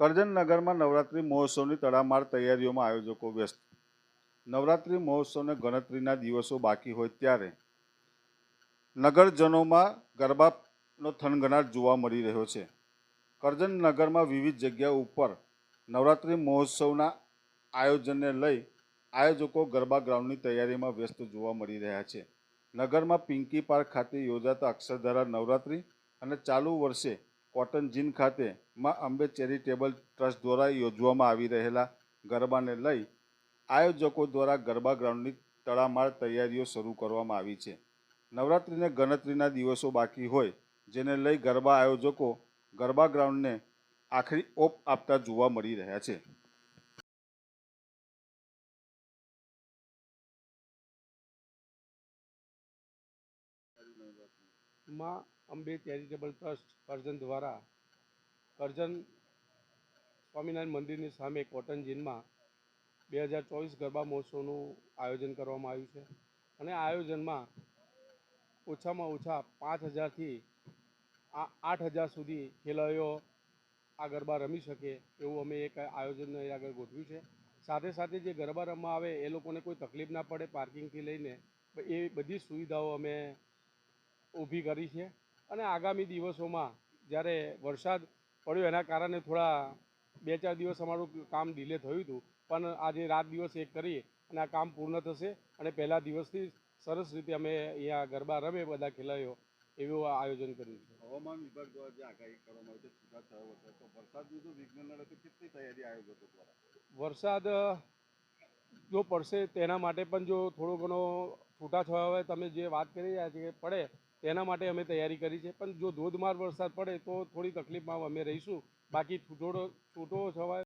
કરજણ નગરમાં નવરાત્રિ મહોત્સવની તડામાર તૈયારીઓમાં આયોજકો વ્યસ્ત. નવરાત્રિ મહોત્સવને ગણતરીના દિવસો બાકી હોય ત્યારે નગરજનોમાં ગરબાનો થનગનાટ જોવા મળી રહ્યો છે. કરજનનગરમાં વિવિધ જગ્યા ઉપર નવરાત્રિ મહોત્સવના આયોજનને લઈ આયોજકો ગરબા ગ્રાઉન્ડની તૈયારીમાં વ્યસ્ત જોવા મળી રહ્યા છે. નગરમાં પિંકી પાર્ક ખાતે યોજાતા અક્ષરધારા નવરાત્રિ અને ચાલુ વર્ષે કોટન જીન ખાતે માં અંબે ચેરિટેબલ ટ્રસ્ટ દ્વારા યોજવામાં આવી રહેલા ગરબાને લઈ આયોજકો દ્વારા ગરબા ગ્રાઉન્ડની તડામાર તૈયારીઓ શરૂ કરવામાં આવી છે. નવરાત્રિને ગણતરીના દિવસો બાકી હોય, જેને લઈ ગરબા આયોજકો ગરબા ગ્રાઉન્ડને આખરી ઓપ આપતા જોવા મળી રહ્યા છે. માં અંબે ચેરિટેબલ ટ્રસ્ટ કરજણ દ્વારા કરજણ સ્વામિનારાયણ મંદિરની સામે કોટન જીનમાં બે હજાર ચોવીસ ગરબા મહોત્સવનું આયોજન કરવામાં આવ્યું છે. અને આ આયોજનમાં ઓછામાં ઓછા પાંચ હજારથી આઠ હજાર સુધી ખેલાડીઓ આ ગરબા રમી શકે એવું અમે એક આયોજન આગળ ગોઠવ્યું છે. સાથે સાથે જે ગરબા રમવા આવે એ લોકોને કોઈ તકલીફ ના પડે પાર્કિંગથી લઈને એ બધી સુવિધાઓ અમે ઊભી કરી છે. અને આગામી દિવસોમાં જ્યારે વરસાદ પડ્યો એના કારણે થોડા બે ચાર દિવસ અમારું કામ ડીલે થયું હતું. પણ આજે રાત દિવસ એક કરી અને આ કામ પૂર્ણ થશે અને પહેલા દિવસથી સરસ રીતે અમે અહીંયા ગરબા રમે બધા ખેલાડીઓ એવું આયોજન કર્યું છે. હવામાન વિભાગ દ્વારા જે આગાહી કરવામાં આવી છે છૂટા થયો હતો તો વરસાદનું તો વિઘ્ન કેટલી તૈયારી આયોજકો દ્વારા? વરસાદ જો પડશે તેના માટે પણ જો થોડો ઘણો છૂટાછવાયા તમે જે વાત કરી રહ્યા છે કે પડે, તેના માટે અમે તૈયારી કરી છે. પણ જો ધોધમાર વરસાદ પડે તો થોડી તકલીફમાં અમે રહીશું. બાકી થોડો છૂટો છવાય